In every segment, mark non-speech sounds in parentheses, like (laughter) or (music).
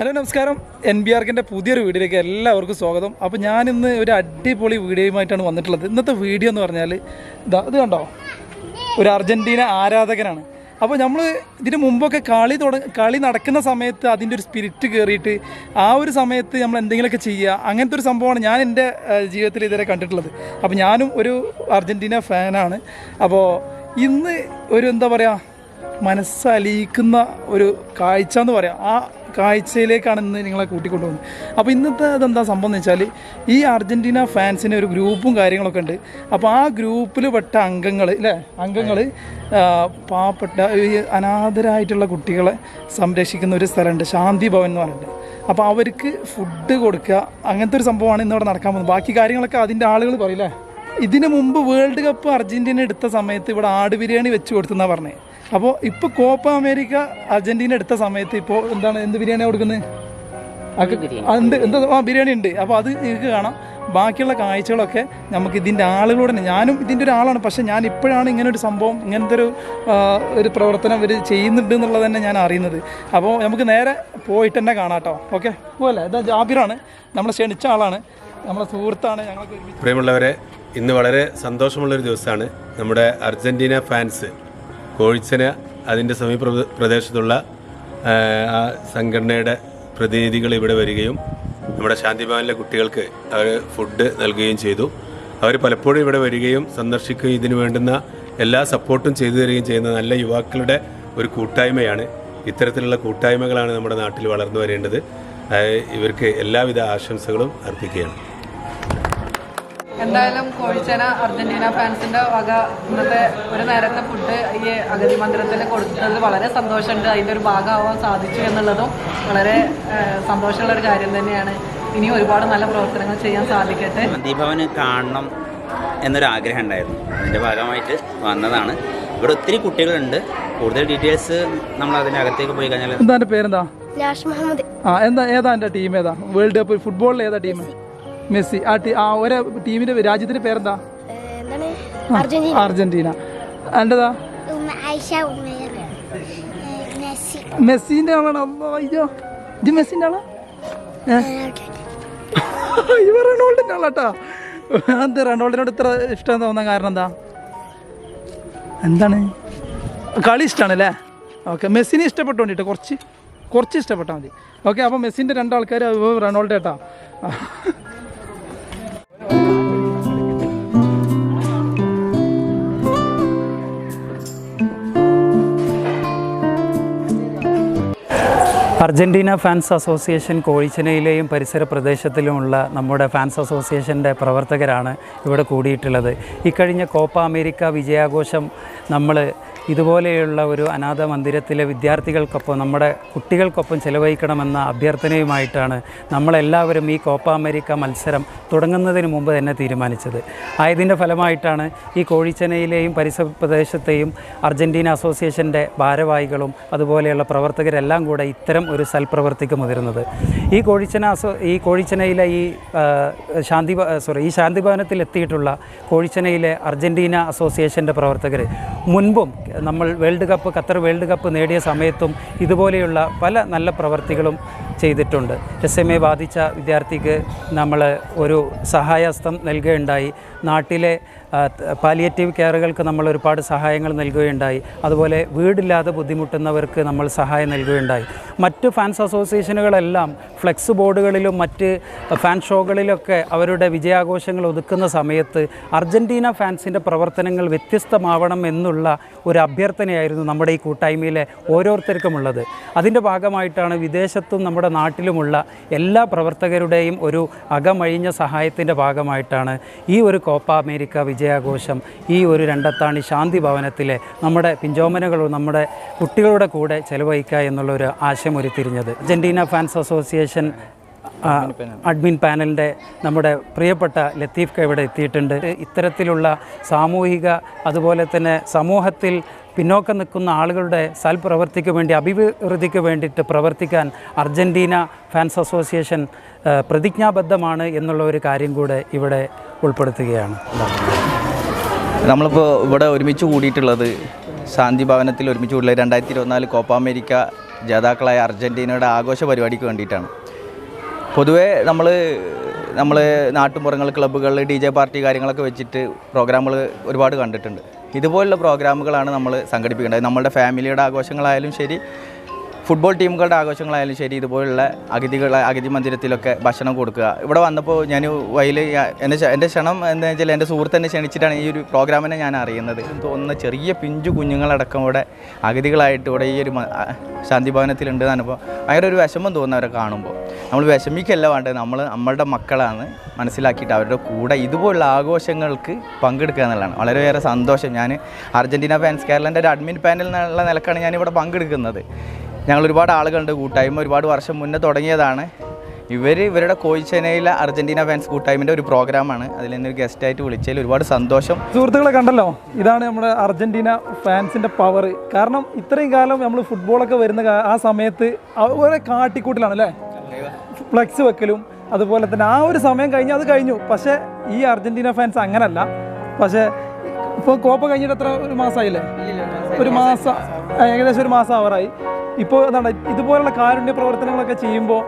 Hello നമസ്കാരം. N B ആർക്കിന്റെ പുതിയൊരു വീഡിയോയിലേക്ക് എല്ലാവർക്കും സ്വാഗതം. അപ്പോൾ ഞാനിന്ന് ഒരു അടിപൊളി വീഡിയോയുമായിട്ടാണ് വന്നിട്ടുള്ളത്. ഇന്നത്തെ വീഡിയോ എന്ന് പറഞ്ഞാൽ ഇതാ ഇത് കണ്ടോ? ഒരു അർജന്റീന ആരാധകനാണ്. അപ്പോൾ നമ്മൾ ഇതിന് മുമ്പൊക്കെ കളി തുടങ്ങ കളി നടക്കുന്ന സമയത്ത് അതിന്റെ ഒരു സ്പിരിറ്റ് കയറിയിട്ട് ആ ഒരു സമയത്ത് നമ്മൾ എന്തെങ്കിലുമൊക്കെ ചെയ്യുക അങ്ങനത്തെ ഒരു സംഭവമാണ് ഞാൻ എന്റെ ജീവിതത്തിൽ ഇതുവരെ കണ്ടിട്ടുള്ളത്. അപ്പോൾ ഞാനും ഒരു അർജന്റീന ഫാനാണ്. അപ്പോൾ ഇന്ന് ഒരു എന്താ പറയുക മനസ്സലിയിക്കുന്ന ഒരു കാഴ്ച എന്ന് പറയാം. ആ കാഴ്ചയിലേക്കാണ് ഇന്ന് നിങ്ങളെ കൂട്ടിക്കൊണ്ടുപോകുന്നത്. അപ്പോൾ ഇന്നത്തെ അതെന്താ സംഭവം എന്ന് വെച്ചാൽ ഈ അർജന്റീന ഫാൻസിന് ഒരു ഗ്രൂപ്പും കാര്യങ്ങളൊക്കെ ഉണ്ട്. അപ്പോൾ ആ ഗ്രൂപ്പിൽ പെട്ട അംഗങ്ങൾ അല്ലേ അംഗങ്ങൾ പാവപ്പെട്ട ഈ അനാഥരായിട്ടുള്ള കുട്ടികളെ സംരക്ഷിക്കുന്ന ഒരു സ്ഥലമുണ്ട്. ശാന്തി ഭവൻ എന്ന് പറഞ്ഞിട്ട്. അപ്പോൾ അവർക്ക് ഫുഡ് കൊടുക്കുക അങ്ങനത്തെ ഒരു സംഭവമാണ് ഇന്നിവിടെ നടക്കാൻ പോകുന്നത്. ബാക്കി കാര്യങ്ങളൊക്കെ അതിന്റെ ആളുകൾ പറയില്ലേ ഇതിനു മുമ്പ് വേൾഡ് കപ്പ് അർജന്റീന എടുത്ത സമയത്ത് ഇവിടെ ആട് ബിരിയാണി വെച്ച് കൊടുത്തെന്നാണ് പറഞ്ഞത് അപ്പോൾ ഇപ്പോൾ കോപ്പ അമേരിക്ക അർജന്റീന എടുത്ത സമയത്ത് ഇപ്പോൾ എന്താണ് എന്ത് ബിരിയാണി. കൊടുക്കുന്നത് ഉണ്ട് എന്താ ആ ബിരിയാണി ഉണ്ട്. അപ്പോൾ അത് നിങ്ങൾക്ക് കാണാം. ബാക്കിയുള്ള കാഴ്ചകളൊക്കെ നമുക്ക് ഇതിന്റെ ആളുകളോട് തന്നെ. ഞാനും ഇതിന്റെ ഒരു ആളാണ്. പക്ഷേ ഞാൻ ഇപ്പോഴാണ് ഇങ്ങനെ ഒരു സംഭവം ഇങ്ങനത്തെ ഒരു ഒരു പ്രവർത്തനം ഇവർ ചെയ്യുന്നുണ്ട് എന്നുള്ളത് തന്നെ ഞാൻ അറിയുന്നത്. അപ്പോൾ നമുക്ക് നേരെ പോയിട്ട് തന്നെ കാണാട്ടോ കേട്ടോ. ഓക്കെ? പോകല്ലേ ഇതാ ജാബിറാണ്. നമ്മളെ ക്ഷണിച്ച ആളാണ്. നമ്മളെ സുഹൃത്താണ്. ഞങ്ങൾക്ക് പ്രിയമുള്ളവരെ ഇന്ന് വളരെ സന്തോഷമുള്ളൊരു ദിവസമാണ് നമ്മുടെ അർജന്റീന ഫാൻസ്. കോഴിച്ചന അതിന്റെ സമീപ പ്രദേശത്തുള്ള ആ, സംഘടനയുടെ പ്രതിനിധികൾ ഇവിടെ വരികയും നമ്മുടെ ശാന്തിഭവനിലെ കുട്ടികൾക്ക് അവർ ഫുഡ് നൽകുകയും ചെയ്തു. അവർ പലപ്പോഴും ഇവിടെ വരികയും സന്ദർശിക്കുകയും ഇതിനു വേണ്ടുന്ന എല്ലാ സപ്പോർട്ടും ചെയ്തു തരികയും ചെയ്യുന്ന നല്ല യുവാക്കളുടെ ഒരു കൂട്ടായ്മയാണ്. ഇത്തരത്തിലുള്ള കൂട്ടായ്മകളാണ് നമ്മുടെ നാട്ടിൽ വളർന്നു വരേണ്ടത്. ഇവർക്ക് എല്ലാവിധ ആശംസകളും അർപ്പിക്കുകയാണ്. എന്തായാലും കോഴിച്ചേന അർജന്റീന ഫാൻസിന്റെ വക ഇന്നത്തെ ഒരു നേരത്തെ ഫുഡ് ഈ അഗതി മന്ദിരത്തിൽ കൊടുത്തത് വളരെ സന്തോഷമുണ്ട്. അതിന്റെ ഒരു ഭാഗമാവാൻ സാധിച്ചു എന്നുള്ളതും വളരെ സന്തോഷമുള്ള ഒരു കാര്യം തന്നെയാണ്. ഇനി ഒരുപാട് നല്ല പ്രവർത്തനങ്ങൾ ചെയ്യാൻ സാധിക്കട്ടെ. ദീപാവന് കാണണം എന്നൊരു ആഗ്രഹം ഉണ്ടായിരുന്നു. അതിന്റെ ഭാഗമായിട്ട് വന്നതാണ്. ഇവിടെ ഒത്തിരി കുട്ടികളുണ്ട്. കൂടുതൽ ഡീറ്റെയിൽസ് നമ്മൾ അതിന്റെ അകത്തേക്ക് പോയി കഴിഞ്ഞാൽ എന്താ പേരെന്താ? മുഹമ്മദ്. ആ എന്താ ഏതാ എന്റെ ടീം ഏതാ? വേൾഡ് കപ്പ് ഫുട്ബോളിൽ ഏതാ ടീം മെസ്സി. ആ ടീ ആ ഒരേ ടീമിന്റെ രാജ്യത്തിന്റെ പേരെന്താ? അർജന്റീന. അർജന്റീന. മെസ്സിന്റെ ആളാണ്? അയ്യോ. ഇത് മെസ്സിന്റെ ആളാ? (laughs) ഇവ റൊണാൾഡിന്റെ ആളാട്ടാ. എന്താ റൊണാൾഡിനോട് ഇത്ര ഇഷ്ടം തോന്നാൻ കാരണം എന്താ? എന്താണ്? കളി ഇഷ്ടമാണ് അല്ലേ ഓക്കെ മെസ്സിനെ ഇഷ്ടപ്പെട്ടുകൊണ്ടിട്ട് കുറച്ച് കുറച്ച് ഇഷ്ടപ്പെട്ടാൽ മതി. ഓക്കെ അപ്പോൾ മെസ്സിന്റെ രണ്ടാൾക്കാർ റൊണാൾഡോ ഏട്ടാ അർജന്റീന ഫാൻസ് അസോസിയേഷൻ കോഴിച്ചനയിലെയും പരിസര പ്രദേശത്തിലുമുള്ള നമ്മുടെ ഫാൻസ് അസോസിയേഷന്റെ പ്രവർത്തകരാണ് ഇവിടെ കൂടിയിട്ടുള്ളത്. ഇക്കഴിഞ്ഞ കോപ്പ അമേരിക്ക വിജയാഘോഷം നമ്മൾ ഇതുപോലെയുള്ള ഒരു അനാഥ മന്ദിരത്തിലെ വിദ്യാർത്ഥികൾക്കൊപ്പം നമ്മുടെ കുട്ടികൾക്കൊപ്പം ചെലവഴിക്കണമെന്ന അഭ്യർത്ഥനയുമായിട്ടാണ് നമ്മളെല്ലാവരും ഈ കോപ്പ അമേരിക്ക മത്സരം തുടങ്ങുന്നതിന് മുമ്പ് തന്നെ തീരുമാനിച്ചത്. ആയതിന്റെ ഫലമായിട്ടാണ് ഈ കോഴിച്ചനയിലെയും പരിസര പ്രദേശത്തെയും അർജന്റീന അസോസിയേഷന്റെ ഭാരവാഹികളും അതുപോലെയുള്ള പ്രവർത്തകരെല്ലാം കൂടെ ഇത്തരം ഒരു സൽപ്രവർത്തിക്ക് മുതിരുന്നത് ഈ കോഴിച്ചന അസോ ഈ കോഴിച്ചനയിലെ ഈ ശാന്തി സോറി ഈ ശാന്തി എത്തിയിട്ടുള്ള കോഴിച്ചനയിലെ അർജന്റീന അസോസിയേഷന്റെ പ്രവർത്തകർ മുൻപും നമ്മൾ world cup Qatar world cup നേടിയ സമയത്തും ഇതുപോലെയുള്ള പല നല്ല പ്രവർത്തികളും ചെയ്തിട്ടുണ്ട്. എസ് എം എ ബാധിച്ച വിദ്യാർത്ഥിക്ക് നമ്മൾ ഒരു സഹായഹസ്തം നൽകുകയുണ്ടായി. നാട്ടിലെ പാലിയേറ്റീവ് കെയറുകൾക്ക് നമ്മൾ ഒരുപാട് സഹായങ്ങൾ നൽകുകയുണ്ടായി. അതുപോലെ വീടില്ലാതെ ബുദ്ധിമുട്ടുന്നവർക്ക് നമ്മൾ സഹായം നൽകുകയുണ്ടായി. മറ്റ് ഫാൻസ് അസോസിയേഷനുകളെല്ലാം ഫ്ലെക്സ് ബോർഡുകളിലും മറ്റ് ഫാൻ ഷോകളിലൊക്കെ അവരുടെ വിജയാഘോഷങ്ങൾ ഒതുക്കുന്ന സമയത്ത് അർജന്റീന ഫാൻസിന്റെ പ്രവർത്തനങ്ങൾ വ്യത്യസ്തമാവണം എന്നുള്ള ഒരു അഭ്യർത്ഥനയായിരുന്നു നമ്മുടെ ഈ കൂട്ടായ്മയിലെ ഓരോരുത്തർക്കുമുള്ളത്. അതിന്റെ ഭാഗമായിട്ടാണ് വിദേശത്തും നമ്മുടെ നാട്ടിലുമുള്ള എല്ലാ പ്രവർത്തകരുടെയും ഒരു അകമഴിഞ്ഞ സഹായത്തിന്റെ ഭാഗമായിട്ടാണ് ഈ ഒരു കോപ്പ അമേരിക്ക വിജയാഘോഷം ഈ ഒരു രണ്ടത്താണി ശാന്തി ഭവനത്തിലെ നമ്മുടെ പിഞ്ചോമനകളും നമ്മുടെ കുട്ടികളുടെ കൂടെ ചെലവഴിക്കുക എന്നുള്ളൊരു ആശയം ഉരുത്തിരിഞ്ഞത് അർജന്റീന ഫാൻസ് അസോസിയേഷൻ അഡ്മിൻ പാനലിന്റെ നമ്മുടെ പ്രിയപ്പെട്ട ലത്തീഫ് ഇവിടെ എത്തിയിട്ടുണ്ട്. ഇത്തരത്തിലുള്ള സാമൂഹിക അതുപോലെ തന്നെ സമൂഹത്തിൽ പിന്നോക്കം നിൽക്കുന്ന ആളുകളുടെ സൽപ്രവർത്തിക്ക് വേണ്ടി അഭിവൃദ്ധിക്ക് വേണ്ടിയിട്ട് പ്രവർത്തിക്കാൻ അർജന്റീന ഫാൻസ് അസോസിയേഷൻ പ്രതിജ്ഞാബദ്ധമാണ് എന്നുള്ള ഒരു കാര്യം കൂടെ ഇവിടെ ഉൾപ്പെടുത്തുകയാണ്. നമ്മളിപ്പോൾ ഇവിടെ ഒരുമിച്ച് കൂടിയിട്ടുള്ളത് ശാന്തി ഭവനത്തിൽ ഒരുമിച്ച് കൂടിയുള്ള രണ്ടായിരത്തി ഇരുപത്തിനാല് കോപ്പ അമേരിക്ക ജേതാക്കളായ അർജന്റീനയുടെ ആഘോഷ പരിപാടിക്ക് വേണ്ടിയിട്ടാണ്. പൊതുവേ നമ്മൾ നമ്മൾ നാട്ടുമ്പുറങ്ങൾ ക്ലബ്ബുകളിൽ ഡി ജെ പാർട്ടി കാര്യങ്ങളൊക്കെ വെച്ചിട്ട് പ്രോഗ്രാമുകൾ ഒരുപാട് കണ്ടിട്ടുണ്ട്. ഇതുപോലുള്ള പ്രോഗ്രാമുകളാണ് നമ്മൾ സംഘടിപ്പിക്കേണ്ടത്. നമ്മളുടെ ഫാമിലിയുടെ ആഘോഷങ്ങളായാലും ശരി ഫുട്ബോൾ ടീമുകളുടെ ആഘോഷങ്ങളായാലും ശരി ഇതുപോലുള്ള അതിഥികൾ അതിഥി മന്ദിരത്തിലൊക്കെ ഭക്ഷണം കൊടുക്കുക. ഇവിടെ വന്നപ്പോൾ ഞാൻ വയൽ എന്റെ എന്റെ ക്ഷണം എന്താ വെച്ചാൽ എന്റെ സുഹൃത്ത് എന്നെ ക്ഷണിച്ചിട്ടാണ് ഈ ഒരു പ്രോഗ്രാമിനെ ഞാൻ അറിയുന്നത്. തോന്നുന്ന ചെറിയ പിഞ്ചു കുഞ്ഞുങ്ങളടക്കം ഇവിടെ അതിഥികളായിട്ട് ഇവിടെ ഈ ഒരു ശാന്തി ഭവനത്തിലുണ്ട് എന്നപ്പോൾ ഭയങ്കര ഒരു വിഷമം തോന്നുന്നവരെ കാണുമ്പോൾ നമ്മൾ വിഷമിക്കല്ല വേണ്ടത് നമ്മൾ നമ്മളുടെ മക്കളാണ് മനസ്സിലാക്കിയിട്ട് അവരുടെ കൂടെ ഇതുപോലുള്ള ആഘോഷങ്ങൾക്ക് പങ്കെടുക്കുക എന്നുള്ളതാണ്. വളരെയേറെ സന്തോഷം. ഞാൻ അർജന്റീന ഫാൻസ് കേരളന്റെ ഒരു അഡ്മിൻ പാനൽ എന്നുള്ള നിലക്കാണ് ഞാനിവിടെ പങ്കെടുക്കുന്നത്. ഞങ്ങൾ ഒരുപാട് ആളുകളുണ്ട് കൂട്ടായ്മ. ഒരുപാട് വർഷം മുന്നേ തുടങ്ങിയതാണ്. ഇവർ ഇവരുടെ കോയിച്ചനയിലെ അർജന്റീന ഫാൻസ് കൂട്ടായ്മന്റെ ഒരു പ്രോഗ്രാമാണ്. അതിൽ നിന്ന് ഗസ്റ്റായിട്ട് വിളിച്ചതിൽ ഒരുപാട് സന്തോഷം. സുഹൃത്തുക്കളെ കണ്ടല്ലോ? ഇതാണ് നമ്മുടെ അർജന്റീന ഫാൻസിന്റെ പവർ കാരണം ഇത്രയും കാലം നമ്മൾ ഫുട്ബോളൊക്കെ വരുന്ന ആ സമയത്ത് അവരെ കാട്ടിക്കൂട്ടിലാണ് അല്ലേ? ഫ്ലക്സ് വെക്കലും അതുപോലെ തന്നെ ആ ഒരു സമയം കഴിഞ്ഞ് അത് കഴിഞ്ഞു. പക്ഷേ ഈ അർജന്റീന ഫാൻസ് അങ്ങനല്ല. പക്ഷേ ഇപ്പോൾ കോപ്പ കഴിഞ്ഞിട്ട് എത്ര ഒരു മാസമായില്ലേ ഒരു മാസം ഏകദേശം ഒരു മാസം ആവറായി ഇപ്പോൾ എന്താണ് ഇതുപോലുള്ള കാരുണ്യ പ്രവർത്തനങ്ങളൊക്കെ ചെയ്യുമ്പോൾ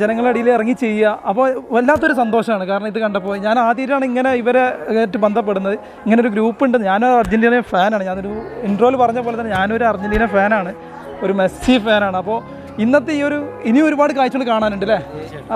ജനങ്ങളുടെ ഇടയിൽ ഇറങ്ങി ചെയ്യുക അപ്പോൾ വല്ലാത്തൊരു സന്തോഷമാണ്. കാരണം ഇത് കണ്ടപ്പോൾ ഞാൻ ആദ്യമായിട്ടാണ് ഇങ്ങനെ ഇവരെ ആയിട്ട് ബന്ധപ്പെടുന്നത്. ഇങ്ങനെ ഒരു ഗ്രൂപ്പ് ഉണ്ട്. ഞാനൊരു അർജന്റീന ഫാനാണ്. ഞാനൊരു ഇൻട്രോയിൽ പറഞ്ഞ പോലെ തന്നെ ഞാനൊരു അർജന്റീന ഫാനാണ്. ഒരു മെസ്സി ഫാനാണ്. അപ്പോൾ ഇന്നത്തെ ഈ ഒരു ഇനിയും ഒരുപാട് കാഴ്ചകൾ കാണാനുണ്ട് അല്ലേ?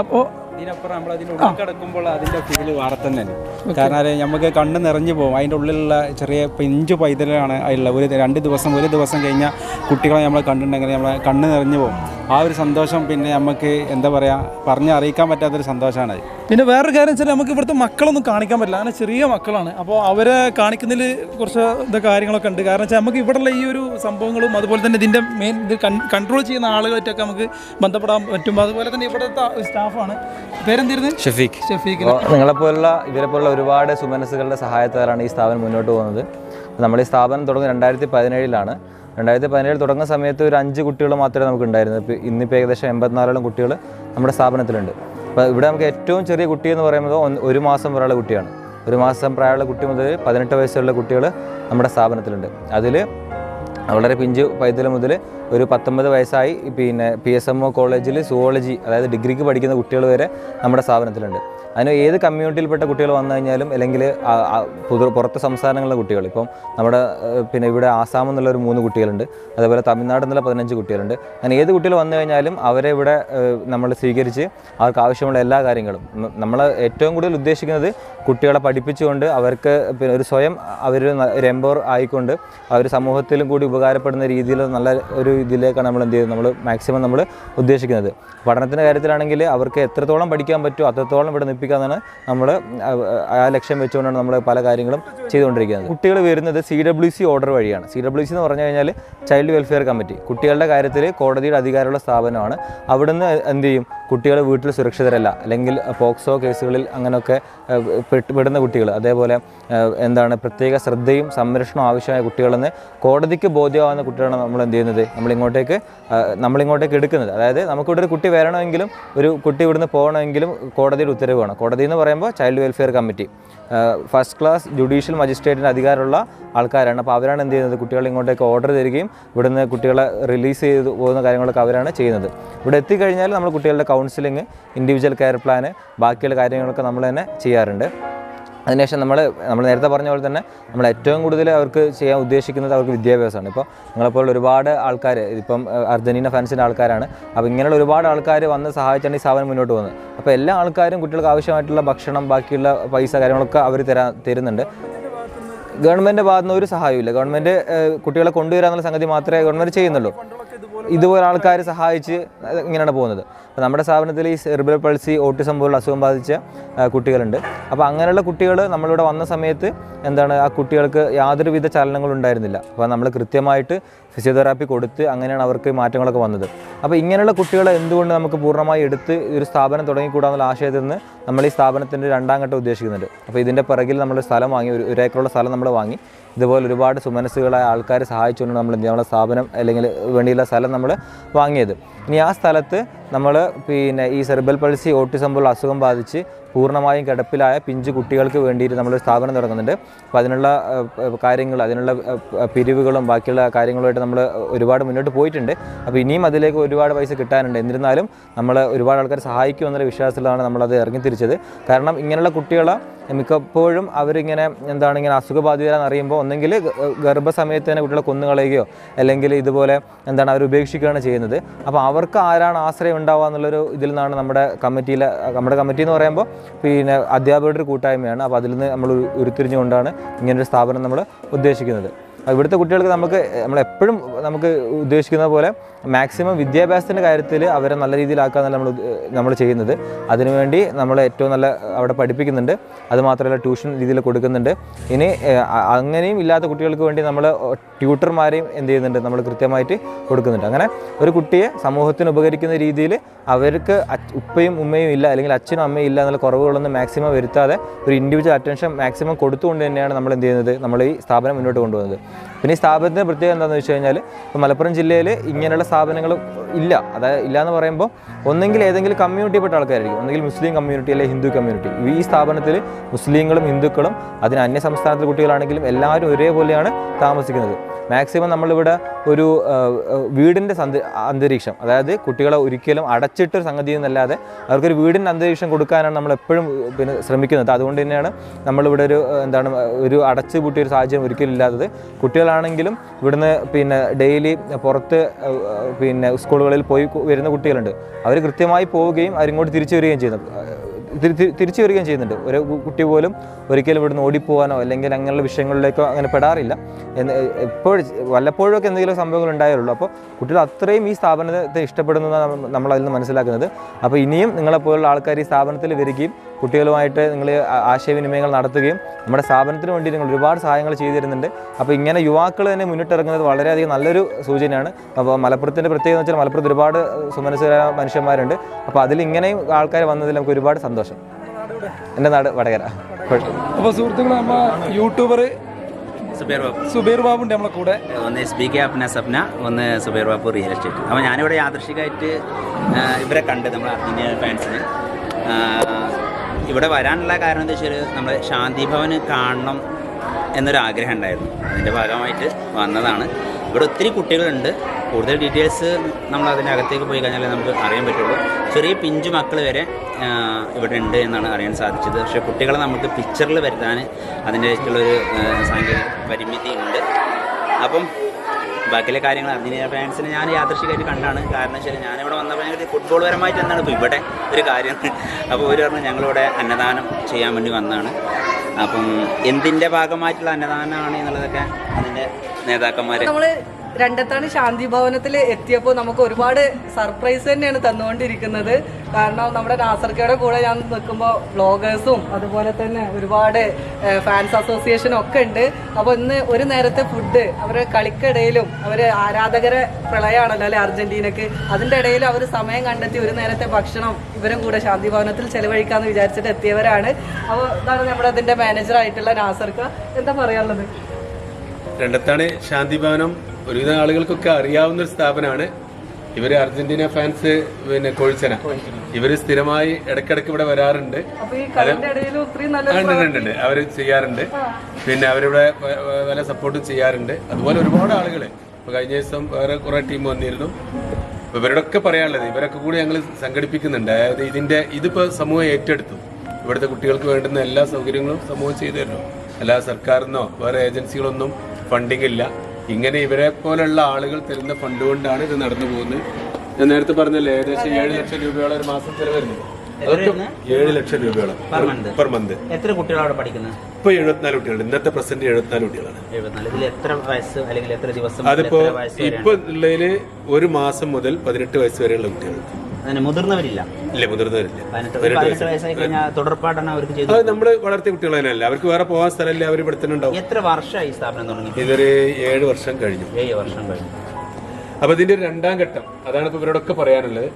അപ്പോൾ ഇതിനപ്പുറം നമ്മൾ അതിന് ഉള്ളിൽ കിടക്കുമ്പോൾ അതിന്റെ ഫീൽ വേറെ തന്നെയാണ് കാരണം നമുക്ക് കണ്ണ് നിറഞ്ഞു പോകും. അതിന്റെ ഉള്ളിലുള്ള ചെറിയ പിഞ്ചു പൈതലാണ് അതിലുള്ള ഒരു രണ്ട് ദിവസം ഒരു ദിവസം കഴിഞ്ഞാൽ കുട്ടികളെ നമ്മൾ കണ്ടിട്ടുണ്ടെങ്കിൽ നമ്മളെ കണ്ണ് നിറഞ്ഞു പോകും. ആ ഒരു സന്തോഷം പിന്നെ നമുക്ക് എന്താ പറയുക പറഞ്ഞ് അറിയിക്കാൻ പറ്റാത്തൊരു സന്തോഷമാണ് പിന്നെ വേറൊരു കാര്യം വെച്ചാൽ നമുക്ക് ഇവിടുത്തെ മക്കളൊന്നും കാണിക്കാൻ പറ്റില്ല. അങ്ങനെ ചെറിയ മക്കളാണ്. അപ്പോൾ അവരെ കാണിക്കുന്നതിൽ കുറച്ച് ഇത് കാര്യങ്ങളൊക്കെ ഉണ്ട്. കാരണം വെച്ചാൽ നമുക്ക് ഇവിടെയുള്ള ഈ ഒരു സംഭവങ്ങളും അതുപോലെ തന്നെ ഇതിന്റെ മെയിൻ ഇത് കൺട്രോൾ ചെയ്യുന്ന ആളുകളായിട്ടൊക്കെ നമുക്ക് ബന്ധപ്പെടാൻ പറ്റും. അതുപോലെ തന്നെ ഇവിടുത്തെ സ്റ്റാഫാണ്. പേരെന്തിരുന്നു? ഷഫീഖ്. ഷഫീഖ്. നിങ്ങളെ നിങ്ങളെപ്പോലുള്ള ഇവരെ പോലുള്ള ഒരുപാട് സുമനസ്സുകളുടെ സഹായത്താലാണ് ഈ സ്ഥാപനം മുന്നോട്ട് പോകുന്നത്. നമ്മൾ ഈ സ്ഥാപനം തുടങ്ങുന്നത് രണ്ടായിരത്തി പതിനേഴിലാണ്. രണ്ടായിരത്തി പതിനേഴ് തുടങ്ങുന്ന സമയത്ത് ഒരു അഞ്ച് കുട്ടികൾ മാത്രമേ നമുക്ക് ഉണ്ടായിരുന്നു ഇപ്പോൾ ഇന്നിപ്പോൾ ഏകദേശം എൺപത്തിനാലോളം കുട്ടികൾ നമ്മുടെ സ്ഥാപനത്തിലുണ്ട്. അപ്പോൾ ഇവിടെ നമുക്ക് ഏറ്റവും ചെറിയ കുട്ടി എന്ന് പറയുന്നത് ഒരു മാസം വരെയുള്ള കുട്ടിയാണ്. ഒരു മാസം പ്രായമുള്ള കുട്ടി മുതൽ പതിനെട്ട് വയസ്സുള്ള കുട്ടികൾ നമ്മുടെ സ്ഥാപനത്തിലുണ്ട്. അതിൽ വളരെ പിഞ്ച് പൈതൽ മുതൽ ഒരു പത്തൊമ്പത് വയസ്സായി പിന്നെ പി എസ് എം ഒ കോളേജിൽ സുവോളജി അതായത് ഡിഗ്രിക്ക് പഠിക്കുന്ന കുട്ടികൾ വരെ നമ്മുടെ സ്ഥാപനത്തിലുണ്ട്. അതിന് ഏത് കമ്മ്യൂണിറ്റിയിൽപ്പെട്ട കുട്ടികൾ വന്നു കഴിഞ്ഞാലും അല്ലെങ്കിൽ പുറത്ത് സംസ്ഥാനങ്ങളിലെ കുട്ടികൾ ഇപ്പം നമ്മുടെ പിന്നെ ഇവിടെ ആസാം എന്നുള്ള ഒരു മൂന്ന് കുട്ടികളുണ്ട് അതേപോലെ തമിഴ്നാട് എന്നുള്ള പതിനഞ്ച് കുട്ടികളുണ്ട്. അങ്ങനെ ഏത് കുട്ടികൾ വന്നു കഴിഞ്ഞാലും അവരെ ഇവിടെ നമ്മൾ സ്വീകരിച്ച് അവർക്ക് ആവശ്യമുള്ള എല്ലാ കാര്യങ്ങളും നമ്മൾ ഏറ്റവും കൂടുതൽ ഉദ്ദേശിക്കുന്നത് കുട്ടികളെ പഠിപ്പിച്ചുകൊണ്ട് അവർക്ക് പിന്നെ ഒരു സ്വയം അവർ ഒരു ആയിക്കൊണ്ട് അവർ സമൂഹത്തിലും കൂടി ഉപകാരപ്പെടുന്ന രീതിയിൽ നല്ല ഒരു ഇതിലേക്കാണ് നമ്മൾ എന്ത് ചെയ്യുന്നത് നമ്മൾ മാക്സിമം നമ്മൾ ഉദ്ദേശിക്കുന്നത്. പഠനത്തിന്റെ കാര്യത്തിലാണെങ്കിൽ അവർക്ക് എത്രത്തോളം പഠിക്കാൻ പറ്റുമോ അത്രത്തോളം ഇവിടെ നിൽപ്പിക്കാന്നാണ് നമ്മൾ ആ ലക്ഷ്യം വെച്ചുകൊണ്ടാണ് നമ്മൾ പല കാര്യങ്ങളും ചെയ്തുകൊണ്ടിരിക്കുന്നത്. കുട്ടികൾ വരുന്നത് സി ഡബ്ല്യു സി ഓർഡർ വഴിയാണ്. സി ഡബ്ല്യു സി എന്ന് പറഞ്ഞു കഴിഞ്ഞാൽ ചൈൽഡ് വെൽഫെയർ കമ്മിറ്റി കുട്ടികളുടെ കാര്യത്തിൽ കോടതിയുടെ അധികാരമുള്ള സ്ഥാപനമാണ്. അവിടുന്ന് എന്ത് ചെയ്യും? കുട്ടികൾ വീട്ടിൽ സുരക്ഷിതരല്ല. അല്ലെങ്കിൽ പോക്സോ കേസുകളിൽ അങ്ങനെയൊക്കെ പെടുന്ന കുട്ടികൾ അതേപോലെ എന്താണ് പ്രത്യേക ശ്രദ്ധയും സംരക്ഷണവും ആവശ്യമായ കുട്ടികളെന്ന് കോടതിക്ക് ബോധ്യമാവുന്ന കുട്ടികളാണ് നമ്മൾ എന്ത് ചെയ്യുന്നത്? നമ്മളിങ്ങോട്ടേക്ക് നമ്മളിങ്ങോട്ടേക്ക് എടുക്കുന്നത്. അതായത് നമുക്കിവിടെ ഒരു കുട്ടി വരണമെങ്കിലും ഒരു കുട്ടി ഇവിടുന്ന് പോകണമെങ്കിലും കോടതിയുടെ ഉത്തരവ് വേണം. കോടതി എന്ന് പറയുമ്പോൾ child welfare committee first class judicial മജിസ്ട്രേറ്റിന്റെ അധികാരമുള്ള ആൾക്കാരാണ്. അപ്പോൾ അവരാണ് എന്ത് ചെയ്യുന്നത്? കുട്ടികളെ ഇങ്ങോട്ടേക്ക് ഓർഡർ തരികയും ഇവിടുന്ന് കുട്ടികളെ റിലീസ് ചെയ്ത് പോകുന്ന കാര്യങ്ങളൊക്കെ അവരാണ് ചെയ്യുന്നത്. ഇവിടെ എത്തിക്കഴിഞ്ഞാൽ നമ്മൾ കുട്ടികളുടെ കൗൺസിലിംഗ് ഇൻഡിവിജ്വൽ കെയർ പ്ലാന് ബാക്കിയുള്ള കാര്യങ്ങളൊക്കെ നമ്മൾ തന്നെ ചെയ്യാറുണ്ട്. അതിനുശേഷം നമ്മൾ നമ്മൾ നേരത്തെ പറഞ്ഞ പോലെ തന്നെ നമ്മൾ ഏറ്റവും കൂടുതൽ അവർക്ക് ചെയ്യാൻ ഉദ്ദേശിക്കുന്നത് അവർക്ക് വിദ്യാഭ്യാസമാണ്. ഇപ്പോൾ നിങ്ങളെപ്പോലെ ഒരുപാട് ആൾക്കാർ ഇപ്പം അർജന്റീന ഫാൻസിന്റെ ആൾക്കാരാണ്. അപ്പോൾ ഇങ്ങനെയുള്ള ഒരുപാട് ആൾക്കാർ വന്ന് സഹായിച്ചാണ് ഈ സ്ഥാപനം മുന്നോട്ട് പോകുന്നത്. അപ്പോൾ എല്ലാ ആൾക്കാരും കുട്ടികൾക്ക് ആവശ്യമായിട്ടുള്ള ഭക്ഷണം ബാക്കിയുള്ള പൈസ കാര്യങ്ങളൊക്കെ അവർ തരാ തരുന്നുണ്ട്. ഗവൺമെന്റ് ഭാഗത്ത് നിന്ന് ഒരു സഹായമില്ല ഗവൺമെന്റ് കുട്ടികളെ കൊണ്ടുവരാന്നുള്ള സംഗതി മാത്രമേ ഗവൺമെന്റ് ചെയ്യുന്നുള്ളൂ. ഇതുപോലെ ആൾക്കാർ സഹായിച്ച് ഇങ്ങനെയാണ് പോകുന്നത്. അപ്പോൾ നമ്മുടെ സ്ഥാപനത്തിൽ ഈ സെറിബ്രൽ പൾസി ഓട്ടിസം പോലുള്ള അസുഖം ബാധിച്ച കുട്ടികളുണ്ട്. അപ്പോൾ അങ്ങനെയുള്ള കുട്ടികൾ നമ്മളിവിടെ വന്ന സമയത്ത് എന്താണ് ആ കുട്ടികൾക്ക് യാതൊരുവിധ ചലനങ്ങളും ഉണ്ടായിരുന്നില്ല. അപ്പോൾ നമ്മൾ കൃത്യമായിട്ട് ഫിസിയോതെറാപ്പി കൊടുത്ത് അങ്ങനെയാണ് അവർക്ക് മാറ്റങ്ങളൊക്കെ വന്നത്. അപ്പോൾ ഇങ്ങനെയുള്ള കുട്ടികളെ എന്തുകൊണ്ട് നമുക്ക് പൂർണമായി എടുത്ത് ഒരു സ്ഥാപനം തുടങ്ങിക്കൂടാന്നുള്ള ആശയത്തിൽ നിന്ന് നമ്മൾ ഈ സ്ഥാപനത്തിന്റെ രണ്ടാം ഘട്ടം ഉദ്ദേശിക്കുന്നുണ്ട്. അപ്പോൾ ഇതിന്റെ പിറകിൽ നമ്മൾ സ്ഥലം വാങ്ങി ഒരു ഏക്കറുള്ള സ്ഥലം നമ്മൾ വാങ്ങി. ഇതുപോലെ ഒരുപാട് സുമനസ്സുകളായ ആൾക്കാരെ സഹായിച്ചുകൊണ്ട് നമ്മൾ? നമ്മളെ സ്ഥാപനം അല്ലെങ്കിൽ വേണ്ടിയുള്ള സ്ഥലം നമ്മൾ വാങ്ങിയത്. ഇനി ആ സ്ഥലത്ത് നമ്മൾ പിന്നെ ഈ സെർബൽ പൾസി ഓട്ടിസം പോലുള്ള അസുഖം ബാധിച്ച് പൂർണമായും കിടപ്പിലായ പിഞ്ച് കുട്ടികൾക്ക് വേണ്ടിയിട്ട് നമ്മളൊരു സ്ഥാപനം തുടങ്ങുന്നുണ്ട്. അപ്പോൾ അതിനുള്ള കാര്യങ്ങൾ അതിനുള്ള പിരിവുകളും ബാക്കിയുള്ള കാര്യങ്ങളുമായിട്ട് നമ്മൾ ഒരുപാട് മുന്നോട്ട് പോയിട്ടുണ്ട്. അപ്പോൾ ഇനിയും അതിലേക്ക് ഒരുപാട് പൈസ കിട്ടാനുണ്ട്. എന്നിരുന്നാലും നമ്മൾ ഒരുപാട് ആൾക്കാർ സഹായിക്കുമെന്നുള്ള വിശ്വാസത്തിലാണ് നമ്മളത് ഇറങ്ങിത്തിരിച്ചത്. കാരണം ഇങ്ങനെയുള്ള കുട്ടികളെ മിക്കപ്പോഴും അവരിങ്ങനെ എന്താണ് ഇങ്ങനെ അസുഖബാധിതരാന്ന് അറിയുമ്പോൾ ഒന്നെങ്കിൽ ഗർഭസമയത്ത് തന്നെ കുട്ടികളെ കൊന്നുകളയുകയോ അല്ലെങ്കിൽ ഇതുപോലെ എന്താണ് അവർ ഉപേക്ഷിക്കുകയാണ് ചെയ്യുന്നത്. അപ്പോൾ അവർക്ക് ആരാണ് ആശ്രയം ഉണ്ടാവുക എന്നുള്ളൊരു ഇതിൽ നിന്നാണ് നമ്മുടെ കമ്മിറ്റിയിലെ നമ്മുടെ കമ്മിറ്റി എന്ന് പറയുമ്പോൾ പിന്നെ അധ്യാപകരുടെ കൂട്ടായ്മയാണ്. അപ്പോൾ അതിൽ നിന്ന് നമ്മൾ ഉരു- ഉരുത്തിരിഞ്ഞുകൊണ്ടാണ് ഇങ്ങനൊരു സ്ഥാപനം നമ്മൾ ഉദ്ദേശിക്കുന്നത്. ഇവിടുത്തെ കുട്ടികൾക്ക് നമുക്ക് നമ്മളെപ്പോഴും നമുക്ക് ഉദ്ദേശിക്കുന്ന പോലെ മാക്സിമം വിദ്യാഭ്യാസത്തിന്റെ കാര്യത്തിൽ അവരെ നല്ല രീതിയിലാക്കാന്നല്ല നമ്മൾ നമ്മൾ ചെയ്യുന്നത്. അതിനുവേണ്ടി നമ്മൾ ഏറ്റവും നല്ല അവിടെ പഠിപ്പിക്കുന്നുണ്ട്. അതുമാത്രമല്ല ട്യൂഷൻ രീതിയിൽ കൊടുക്കുന്നുണ്ട്. ഇനി അങ്ങനെയും ഇല്ലാത്ത കുട്ടികൾക്ക് വേണ്ടി നമ്മൾ ട്യൂട്ടർമാരെയും എന്ത് ചെയ്യുന്നുണ്ട്? നമ്മൾ കൃത്യമായിട്ട് കൊടുക്കുന്നുണ്ട്. അങ്ങനെ ഒരു കുട്ടിയെ സമൂഹത്തിന് ഉപകരിക്കുന്ന രീതിയിൽ അവർക്ക് ഉപ്പയും ഉമ്മയും ഇല്ല അല്ലെങ്കിൽ അച്ഛനും അമ്മയും ഇല്ല എന്നുള്ള കുറവുകളൊന്നും മാക്സിമം വരുത്താതെ ഒരു ഇൻഡിവിജ്വൽ അറ്റൻഷൻ മാക്സിമം കൊടുത്തുകൊണ്ട് തന്നെയാണ് നമ്മൾ എന്ത് ചെയ്യുന്നത്? നമ്മൾ ഈ സ്ഥാപനം മുന്നോട്ട് കൊണ്ടുപോകുന്നത്. പിന്നെ ഈ സ്ഥാപനത്തിന് പ്രത്യേകത എന്താണെന്ന് വെച്ച് കഴിഞ്ഞാൽ മലപ്പുറം ജില്ലയിൽ ഇങ്ങനെയുള്ള സ്ഥാപനങ്ങൾ ഇല്ല. അതായത് ഇല്ല എന്ന് പറയുമ്പോൾ ഒന്നെങ്കിൽ ഏതെങ്കിലും കമ്മ്യൂണിറ്റിപ്പെട്ട ആൾക്കാരായിരിക്കും. ഒന്നെങ്കിൽ മുസ്ലിം കമ്മ്യൂണിറ്റി അല്ലെങ്കിൽ ഹിന്ദു കമ്മ്യൂണിറ്റി. ഈ സ്ഥാപനത്തിൽ മുസ്ലിങ്ങളും ഹിന്ദുക്കളും അതിന് അന്യ സംസ്ഥാനത്തിലെ കുട്ടികളാണെങ്കിലും എല്ലാവരും ഒരേപോലെയാണ് താമസിക്കുന്നത്. മാക്സിമം നമ്മളിവിടെ ഒരു വീടിന്റെ അന്തരീക്ഷം അതായത് കുട്ടികളെ ഒരിക്കലും അടച്ചിട്ടൊരു സംഗതി എന്നല്ലാതെ അവർക്കൊരു വീടിന്റെ അന്തരീക്ഷം കൊടുക്കാനാണ് നമ്മൾ എപ്പോഴും പിന്നെ ശ്രമിക്കുന്നത്. അതുകൊണ്ട് തന്നെയാണ് നമ്മളിവിടെ ഒരു എന്താണ് ഒരു അടച്ചു പൂട്ടിയ ഒരു സാഹചര്യം ഒരിക്കലും ഇല്ലാത്തത്. കുട്ടികളാണെങ്കിലും ഇവിടുന്ന് പിന്നെ ഡെയിലി പുറത്ത് പിന്നെ സ്കൂളുകളിൽ പോയി വരുന്ന കുട്ടികളുണ്ട്. അവർ കൃത്യമായി പോവുകയും അവരിങ്ങോട്ട് തിരിച്ചു വരികയും ചെയ്യുന്നു. തിരി- തിരി- തിരിച്ചു വരികയും ചെയ്യുന്നുണ്ട്. ഒരു കുട്ടി പോലും ഒരിക്കലും ഇവിടുന്ന് ഓടിപ്പോവാനോ അല്ലെങ്കിൽ അങ്ങനെയുള്ള വിഷയങ്ങളിലേക്കോ അങ്ങനെ പെടാറില്ല. എന്ന് എപ്പോഴും വല്ലപ്പോഴൊക്കെ എന്തെങ്കിലും സംഭവങ്ങൾ ഉണ്ടായുള്ളൂ. അപ്പോൾ കുട്ടികൾ അത്രയും ഈ സ്ഥാപനത്തെ ഇഷ്ടപ്പെടുന്നതാണ് നമ്മൾ നിന്ന് മനസ്സിലാക്കുന്നത്. അപ്പോൾ ഇനിയും നിങ്ങളെപ്പോലുള്ള ആൾക്കാർ ഈ സ്ഥാപനത്തിൽ വരികയും കുട്ടികളുമായിട്ട് നിങ്ങൾ ആശയവിനിമയങ്ങൾ നടത്തുകയും നമ്മുടെ സ്ഥാപനത്തിന് വേണ്ടി നിങ്ങൾ ഒരുപാട് സഹായങ്ങൾ ചെയ്തു തരുന്നുണ്ട് അപ്പോൾ ഇങ്ങനെ യുവാക്കൾ തന്നെ മുന്നിട്ടിറങ്ങുന്നത് വളരെയധികം നല്ലൊരു സൂചനയാണ്. അപ്പോൾ മലപ്പുറത്തിന്റെ പ്രത്യേകത എന്ന് വെച്ചാൽ മലപ്പുറത്ത് ഒരുപാട് സുമനസ്സുകാരായ മനുഷ്യന്മാരുണ്ട്. അപ്പോൾ അതിൽ ഇങ്ങനെയും ആൾക്കാർ വന്നതിൽ നമുക്ക് ഒരുപാട് സന്തോഷം. എന്റെ നാട് വടകര. അപ്പോൾ സുഹൃത്തുക്കളെ നമ്മൾ യൂട്യൂബർ സുബേർ ബാബു. സുബൈർ ബാബുണ്ട് നമ്മളെ കൂടെ. ഒന്ന് S B K Apna Sapna ഒന്ന് സുബേർ ബാബു റിയൽ എസ്റ്റേറ്റ്. അപ്പോൾ ഞാനിവിടെ യാദൃശികമായിട്ട് ഇവരെ കണ്ട് നമ്മുടെ അർജന്റീന ഫാൻസിന് ഇവിടെ വരാനുള്ള കാരണം എന്താ വെച്ചാൽ നമ്മൾ ശാന്തി ഭവൻ കാണണം എന്നൊരാഗ്രഹം ഉണ്ടായിരുന്നു അതിന്റെ ഭാഗമായിട്ട് വന്നതാണ്. ഇവിടെ ഒത്തിരി കുട്ടികളുണ്ട്. കൂടുതൽ ഡീറ്റെയിൽസ് നമ്മൾ അതിന്റെ അകത്തേക്ക് പോയി കഴിഞ്ഞാൽ നമുക്ക് അറിയാൻ പറ്റുള്ളൂ. ചെറിയ പിഞ്ചു മക്കൾ വരെ ഇവിടെ ഉണ്ട് എന്നാണ് അറിയാൻ സാധിച്ചത്. പക്ഷേ കുട്ടികളെ നമുക്ക് പിക്ചറിൽ വരുത്താൻ അതിന്റെ ഒരു സാങ്കേതിക പരിമിതി ഉണ്ട്. അപ്പം ബാക്കിയുള്ള കാര്യങ്ങൾ അർജന്റീന ഫാൻസിനെ ഞാൻ യാദൃശികമായിട്ട് കണ്ടാണ്. കാരണം വെച്ചാൽ ഞാനിവിടെ വന്നപ്പോൾ ഞങ്ങൾക്ക് ഫുട്ബോൾ പരമായിട്ട് എന്താണ് ഇപ്പോൾ ഇവിടെ ഒരു കാര്യം. അപ്പോൾ ഒരു പറഞ്ഞു ഞങ്ങളിവിടെ അന്നദാനം ചെയ്യാൻ വേണ്ടി വന്നതാണ്. അപ്പം എന്തിന്റെ ഭാഗമായിട്ടുള്ള അന്നദാനമാണ് എന്നുള്ളതൊക്കെ അതിന്റെ നേതാക്കന്മാർ രണ്ടത്താണ് ശാന്തി ഭവനത്തിൽ എത്തിയപ്പോൾ നമുക്ക് ഒരുപാട് സർപ്രൈസ് തന്നെയാണ് തന്നുകൊണ്ടിരിക്കുന്നത്. കാരണം നമ്മുടെ നാസർക്കയുടെ കൂടെ ഞാൻ നിൽക്കുമ്പോൾ വ്ളോഗേഴ്സും അതുപോലെ തന്നെ ഒരുപാട് ഫാൻസ് അസോസിയേഷനും ഒക്കെ ഉണ്ട്. അപ്പോൾ ഇന്ന് ഒരു നേരത്തെ ഫുഡ് അവരെ കളിക്കിടയിലും അവർ ആരാധകരെ പ്രളയമാണല്ലോ അല്ലെ അർജന്റീനക്ക്. അതിന്റെ ഇടയിൽ അവർ സമയം കണ്ടെത്തി ഒരു നേരത്തെ ഭക്ഷണം ഇവരും കൂടെ ശാന്തി ഭവനത്തിൽ ചെലവഴിക്കാമെന്ന് വിചാരിച്ചിട്ട് എത്തിയവരാണ്. അപ്പോൾ ഇതാണ് നമ്മുടെ അതിന്റെ മാനേജറായിട്ടുള്ള നാസർക്ക. എന്താ പറയാനുള്ളത്? രണ്ടത്താണ് ശാന്തി ഭവനം ഒരുവിധ ആളുകൾക്കൊക്കെ അറിയാവുന്ന ഒരു സ്ഥാപനമാണ്. ഇവർ അർജന്റീന ഫാൻസ് പിന്നെ കൊഴിച്ചന. ഇവർ സ്ഥിരമായി ഇടക്കിടക്ക് ഇവിടെ വരാറുണ്ട്. ഉണ്ട്. അവർ ചെയ്യാറുണ്ട്. പിന്നെ അവരിവിടെ നല്ല സപ്പോർട്ട് ചെയ്യാറുണ്ട്. അതുപോലെ ഒരുപാട് ആളുകൾ ഇപ്പൊ കഴിഞ്ഞ ദിവസം വേറെ കുറെ ടീം വന്നിരുന്നു. ഇവരോടൊക്കെ പറയാനുള്ളത് ഇവരൊക്കെ കൂടി ഞങ്ങൾ സംഘടിപ്പിക്കുന്നുണ്ട്. അതായത് ഇതിന്റെ ഇതിപ്പോ സമൂഹം ഏറ്റെടുത്തു. ഇവിടുത്തെ കുട്ടികൾക്ക് വേണ്ടുന്ന എല്ലാ സൗകര്യങ്ങളും സമൂഹം ചെയ്തു തരുന്നു. അല്ലാതെ സർക്കാരിന്നോ വേറെ ഏജൻസികളൊന്നും ഫണ്ടിങ് ഇല്ല. ഇങ്ങനെ ഇവരെ പോലുള്ള ആളുകൾ തരുന്ന ഫണ്ട് കൊണ്ടാണ് ഇത് നടന്നു പോകുന്നത്. ഞാൻ നേരത്തെ പറഞ്ഞല്ലേ ഏകദേശം ഏഴ് ലക്ഷം രൂപയോളം ഒരു മാസം ചെലവരുന്നത് ഏഴ് ലക്ഷം രൂപയോളം. പെർ മന്ത് എത്ര കുട്ടികളാണ് പഠിക്കുന്നത്? ഇപ്പൊ എഴുപത്തിനാല് കുട്ടികളുണ്ട്. ഇന്നത്തെ പ്രസന്റ് എഴുപത്തിനാല് കുട്ടികളാണ്. എത്ര വയസ്സ് അല്ലെങ്കിൽ എത്ര ദിവസം അതിപ്പോ? ഇപ്പൊ ഉള്ളതിൽ ഒരു മാസം മുതൽ പതിനെട്ട് വയസ്സ് വരെയുള്ള കുട്ടികളുണ്ട്. അതിന് മുതിർന്നവരില്ല. ഇല്ല മുതിർന്നവരില്ല. പതിനെട്ട് വയസ്സായി കഴിഞ്ഞാൽ തുടർപ്പാടാണ് അവർക്ക് ചെയ്തത് അത് നമ്മൾ വളർത്തിയ കുട്ടികൾ തന്നെയല്ല. അവർക്ക് വേറെ പോകാൻ സ്ഥലമില്ല അവർ ഇവിടെ തന്നെ ഉണ്ടാവും. എത്ര വർഷമായി സ്ഥാപനം തുടങ്ങി? ഇതൊരു ഏഴ് വർഷം കഴിഞ്ഞു. ഏഴ് വർഷം കഴിഞ്ഞു. അപ്പൊ ഇതിന്റെ ഒരു രണ്ടാം ഘട്ടം. അതാണ് ഇപ്പൊ ഇവരോടൊക്കെ പറയാനുള്ളത്.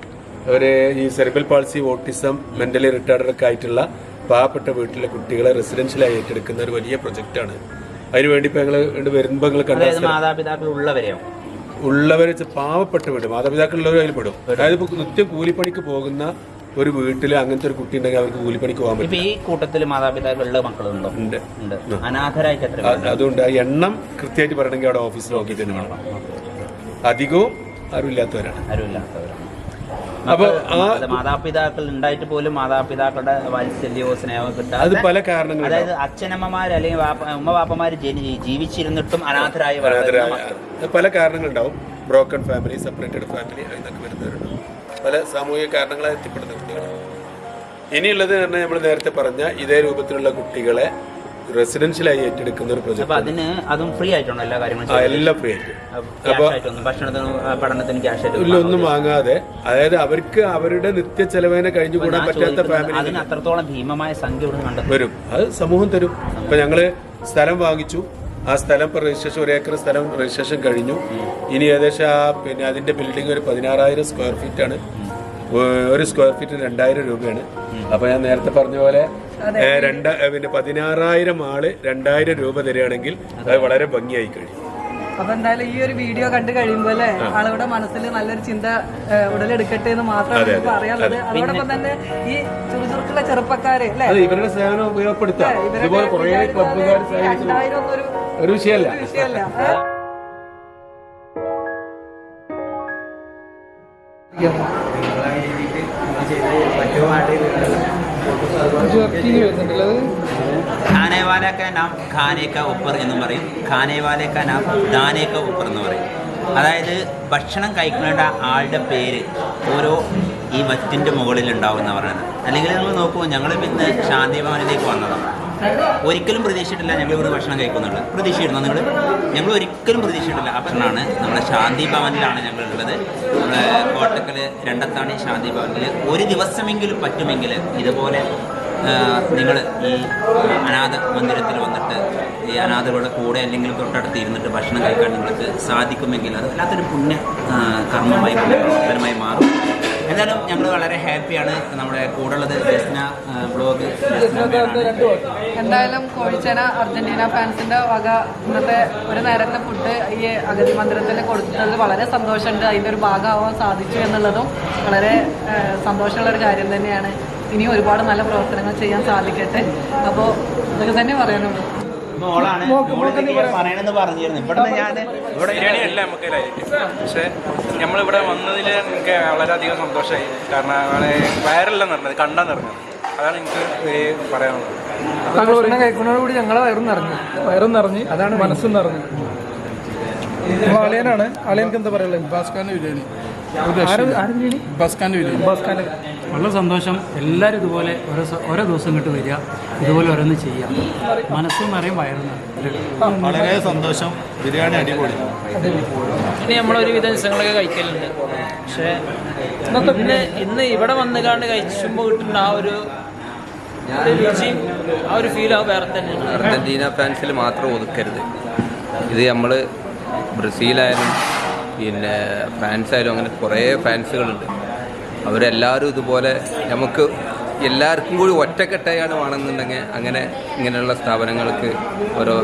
അവർ ഈ cerebral palsy autism mentally retired ഒക്കെ ആയിട്ടുള്ള പാവപ്പെട്ട വീട്ടിലെ കുട്ടികളെ റെസിഡൻഷ്യലായി ഏറ്റെടുക്കുന്ന ഒരു വലിയ പ്രൊജക്റ്റാണ്. അതിനുവേണ്ടി ഇപ്പൊ ഞങ്ങൾ വരുമ്പോ കണ്ട അതായത് മാതാപിതാക്കൾ ഉള്ളവരെയോ? ഉള്ളവരെ പാവപ്പെട്ട് വിടും. മാതാപിതാക്കളുള്ളവർ അതിൽ പെടും. അതായത് ഇപ്പൊ നിത്യം കൂലിപ്പണിക്ക് പോകുന്ന ഒരു വീട്ടിൽ അങ്ങനത്തെ ഒരു കുട്ടി ഉണ്ടെങ്കിൽ അവർക്ക് കൂലിപ്പണിക്ക് പോകാൻ പറ്റും ഈ കൂട്ടത്തിൽ മാതാപിതാക്കളുള്ള മക്കളുണ്ടോ? ഉണ്ട്. അനാഥരായിട്ട് എത്ര അതുകൊണ്ട് ആ എണ്ണം കൃത്യമായിട്ട് പറയണമെങ്കിൽ അവിടെ ഓഫീസിൽ നോക്കിയിട്ട് തന്നെ വേണം. അധികവും ആരുമില്ലാത്തവരാണ്. ആരുമില്ലാത്തവരാണ്. അപ്പൊ അത് മാതാപിതാക്കൾ ഉണ്ടായിട്ട് പോലും മാതാപിതാക്കളുടെ വാത്സല്യമോ സ്നേഹമോ അത് കിട്ടാതെ പല കാരണങ്ങൾ അതായത് അച്ഛനമ്മമാർ അല്ലെങ്കിൽ ഉമ്മ വാപ്പമാര് ജീവിച്ചിരുന്നിട്ടും അനാഥരായി അത് പല കാരണങ്ങളുണ്ടാവും ബ്രോക്കൺ ഫാമിലി സെപ്പറേറ്റഡ് ഫാമിലി എന്നൊക്കെ വരുന്നവരുണ്ടാവും പല സാമൂഹിക കാരണങ്ങളായി എത്തിപ്പെടുന്ന കുട്ടികൾ ഇനിയുള്ളത് തന്നെ നമ്മൾ നേരത്തെ പറഞ്ഞ ഇതേ രൂപത്തിലുള്ള കുട്ടികളെ റെസിഡൻഷ്യലായി ഏറ്റെടുക്കുന്ന ഒരു അപ്പൊ പ്രൊജക്ട് അതിന് അതും ഫ്രീ ആയിട്ടാണോ എല്ലാ കാര്യങ്ങളും എല്ലാം ഫ്രീ ആയിട്ട്. ആയിട്ടൊന്നും ഭക്ഷണത്തിനും പഠനത്തിനും ക്യാഷ് ഇല്ല ഒന്നും വാങ്ങാതെ. അതായത് അവർക്ക് അവരുടെ നിത്യ ചെലവിനെ കഴിഞ്ഞുകൂടാൻ പറ്റാത്ത ഫാമിലി അതിന് അത്രത്തോളം ഭീമമായ സംഖ്യ ഇവിടെ വരും. അത് സമൂഹം തരും. ഇപ്പൊ ഞങ്ങൾ സ്ഥലം വാങ്ങിച്ചു. ആ സ്ഥലം ഇപ്പോൾ രജിസ്ട്രേഷൻ ഒരു ഏക്കർ സ്ഥലം രജിസ്ട്രേഷൻ കഴിഞ്ഞു. ഇനി ഏകദേശം ആ പിന്നെ അതിന്റെ ബിൽഡിംഗ് ഒരു പതിനാറായിരം സ്ക്വയർ ഫീറ്റ് ആണ്. ഒരു സ്ക്വയർ ഫീറ്റ് രണ്ടായിരം രൂപയാണ്. അപ്പൊ ഞാൻ നേരത്തെ പറഞ്ഞ പോലെ രണ്ട പിന്നെ പതിനാറായിരം ആൾ രണ്ടായിരം രൂപ തരികയാണെങ്കിൽ അത്. വളരെ ഭംഗിയായി കഴിയും. അപ്പൊ എന്തായാലും ഈ ഒരു വീഡിയോ കണ്ടു കഴിയുമ്പോൾ അല്ലേ ആളുകളുടെ മനസ്സിൽ നല്ലൊരു ചിന്ത ഉടലെടുക്കട്ടെ എന്ന് മാത്രമേ പറയാനുള്ളൂ പറയാനുള്ളത്. അതോടൊപ്പം തന്നെ ഈ ചുറുചുറുക്കുള്ള ചെറുപ്പക്കാര് അല്ലേ? ഇവരുടെ സേവനം ഉപയോഗപ്പെടുത്താം. ഇതുപോലെ കുറേ ക്ലബ്ബുകാർ ഒരു വിഷയമല്ല. വിഷയമല്ല? ഖാനേവാല കാ നാം ഖാനേക്ക ഉപ്പർ എന്നും പറയും. ഖാനേവാലക്ക നാം ദാനേക്ക ഉപ്പർ എന്ന് പറയും. അതായത് ഭക്ഷണം കഴിക്കേണ്ട ആളുടെ പേര് ഓരോ ഈ വറ്റിന്റെ മുകളിൽ ഉണ്ടാവും എന്ന് പറയുന്നത് അല്ലെങ്കിൽ നമ്മൾ നോക്കൂ ഞങ്ങൾ പിന്നെ ശാന്തി ഭവനിലേക്ക് വന്നതാണ്. ഒരിക്കലും പ്രതീക്ഷിച്ചിട്ടില്ല ഞങ്ങൾ ഇവിടെ ഭക്ഷണം കഴിക്കുന്നുണ്ട് പ്രതീക്ഷിച്ചിരുന്നു നിങ്ങൾ? ഞങ്ങൾ ഒരിക്കലും പ്രതീക്ഷിച്ചിട്ടില്ല. അപ്പോഴാണ് നമ്മുടെ ശാന്തി ഭവനിലാണ് ഞങ്ങൾ ഉള്ളത് നമ്മുടെ കോട്ടക്കൽ രണ്ടത്താണി ശാന്തി ഭവനിൽ ഒരു ദിവസമെങ്കിലും പറ്റുമെങ്കിൽ ഇതുപോലെ നിങ്ങൾ ഈ അനാഥ മന്ദിരത്തിൽ വന്നിട്ട് ഈ അനാഥകളുടെ കൂടെ അല്ലെങ്കിൽ തൊട്ടടുത്ത് ഇരുന്നിട്ട് ഭക്ഷണം കഴിക്കാൻ നിങ്ങൾക്ക് സാധിക്കുമെങ്കിൽ അത് വല്ലാത്തൊരു പുണ്യ കർമ്മമായി പുണ്യപ്രവർത്തനമായി മാറും. എന്തായാലും ഞങ്ങൾ വളരെ ഹാപ്പിയാണ് നമ്മുടെ ജസ്ന ആ, ബ്ലോഗ് ജസ്ന മേഡാണ്. എന്തായാലും കോഴിച്ചേന അർജന്റീന ഫാൻസിന്റെ വക ഇന്നത്തെ ഒരു നേരത്തെ ഫുഡ് ഈ അഗതി മന്ദിരത്തിൽ കൊടുത്തത് വളരെ സന്തോഷമുണ്ട്. അതിന്റെ ഒരു ഭാഗമാവാൻ സാധിച്ചു എന്നുള്ളതും വളരെ സന്തോഷമുള്ള ഒരു കാര്യം തന്നെയാണ്. ഇനിയും ഒരുപാട് നല്ല പ്രവർത്തനങ്ങൾ ചെയ്യാൻ സാധിക്കട്ടെ. അപ്പോൾ ഇതൊക്കെ തന്നെ പറയാനുള്ളൂ. മോളാണ്. പറയണെന്ന് പറഞ്ഞിരുന്നു. ഇവിടെ ഞാൻ ഇവിടെ ബിരിയാണി അല്ല നമുക്ക് പക്ഷേ നമ്മളിവിടെ വന്നതിൽ എനിക്ക് വളരെയധികം സന്തോഷമായി. കാരണം അങ്ങനെ വയറല്ല നിറഞ്ഞത് കണ്ടാ നിറഞ്ഞത്. അതാണ് എനിക്ക് പറയാനുള്ളത്. ഞങ്ങൾ ഭക്ഷണം കഴിക്കുന്നതോടുകൂടി ഞങ്ങളെ വയറും നിറഞ്ഞു. വയറും നിറഞ്ഞു അതാണ് മനസ്സും നിറഞ്ഞു. അളിയനാണ് അളിയനക്ക് എന്താ പറയുള്ളത് ബസ്കാന്റെ ബിരിയാണി. ആരും ആരും ബിരിയാണി? ബസ്കാന്റെ ബിരിയാണി. ബസ്കാന്റെ വളരെ സന്തോഷം എല്ലാവരും ഇതുപോലെ ഓരോ ഓരോ ദിവസം ഇങ്ങോട്ട് വരിക ഇതുപോലെ ഓരോന്ന് ചെയ്യാം മനസ്സും നിറയും വയറും വളരെ സന്തോഷം. ബിരിയാണി അടിപൊളി. ഇനി നമ്മളൊരുവിധ ദിവസങ്ങളൊക്കെ കഴിക്കലുണ്ട്. പക്ഷേ പിന്നെ ഇന്ന് ഇവിടെ വന്നു കണ്ട് കഴിച്ചുമ്പോൾ കിട്ടുന്ന ആ ഒരു ഒരു രുചിയും ആ ഒരു ഫീൽ ആ വേറെ തന്നെയാണ്. അർജന്റീന ഫാൻസിൽ മാത്രം ഒതുക്കരുത്. ഇത് നമ്മൾ ബ്രസീലായാലും പിന്നെ ഫ്രാൻസായാലും അങ്ങനെ കുറേ ഫാൻസുകളുണ്ട് അവരെല്ലാവരും ഇതുപോലെ നമുക്ക് എല്ലാവർക്കും കൂടി ഒറ്റക്കെട്ടായാണ് വേണമെന്നുണ്ടെങ്കിൽ അങ്ങനെ ഇങ്ങനെയുള്ള സ്ഥാപനങ്ങൾക്ക് ഓരോ